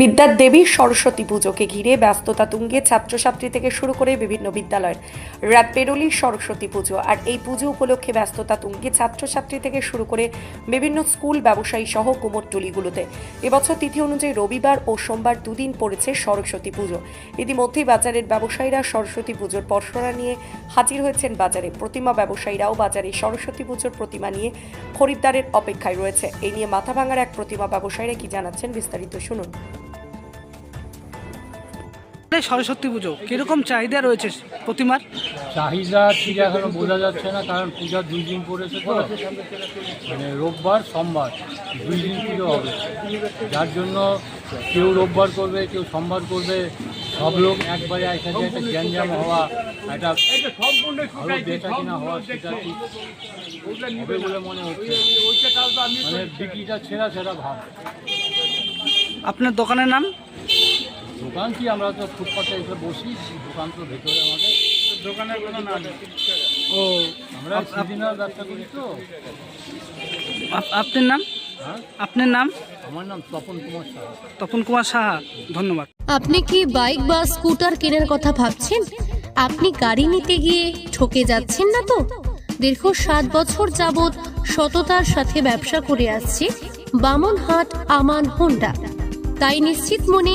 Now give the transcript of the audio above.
বিদ্যার দেবী সরস্বতী পুজোকে ঘিরে ব্যস্ততা তুঙ্গে ছাত্রছাত্রী থেকে শুরু করে বিভিন্ন বিদ্যালয়ের রাত পেরোলি সরস্বতী পুজো। আর এই পুজো উপলক্ষে ব্যস্ততা তুঙ্গে ছাত্রছাত্রী থেকে শুরু করে বিভিন্ন স্কুল ব্যবসায়ী সহ কুমোরটুলিগুলোতে। এবছর তিথি অনুযায়ী রবিবার ও সোমবার দুদিন পড়েছে সরস্বতী পুজো। ইতিমধ্যেই বাজারের ব্যবসায়ীরা সরস্বতী পুজোর পরশরা নিয়ে হাজির হয়েছেন বাজারে। প্রতিমা ব্যবসায়ীরাও বাজারে সরস্বতী পুজোর প্রতিমা নিয়ে খরিদ্দারের অপেক্ষায় রয়েছে। এই নিয়ে মাথা ভাঙার এক প্রতিমা ব্যবসায়ীরা কি জানাচ্ছেন বিস্তারিত শুনুন। এই সরস্বতী পুজো? কীরকম চাহিদা রয়েছে প্রতিমার? চাহিদা ঠিক এখনও বোঝা যাচ্ছে না কারণ পূজা দুই দিন পড়েছে তো। মানে রোববার সোমবার দুই দিন পুজো হবে। যার জন্য কেউ রোববার করবে কেউ সোমবার করবে। সব লোক একবারে একসাথে একটা গ্যাঞ্জাম হওয়া একটা ভালো কিনা হওয়া সেটা ঠিক হবে বলে মনে হচ্ছে। মানে বিক্রিটা ছেঁড়া ছেঁড়া ভাব। আপনার দোকানের নাম? দোকান কি আমরা তো ফুটপাতে এসে বসি দোকান তো ভেতরে আমাদের। দোকানের কোনো নাম ও আমরা সিজনাল ব্যবসা করি তো। আপনার নাম? হ্যাঁ? আপনার নাম? আমার নাম তপন কুমার সাহা। তপন কুমার সাহা ধন্যবাদ। আপনি কি বাইক বা স্কুটার কেনার কথা ভাবছেন? আপনি গাড়ি নিতে গিয়ে ঠকে যাচ্ছেন না তো? দীর্ঘ সাত বছর যাবৎ সততার সাথে ব্যবসা করে আসছে বামনহাট আমান হোন্ডা। তাই নিশ্চিত মনে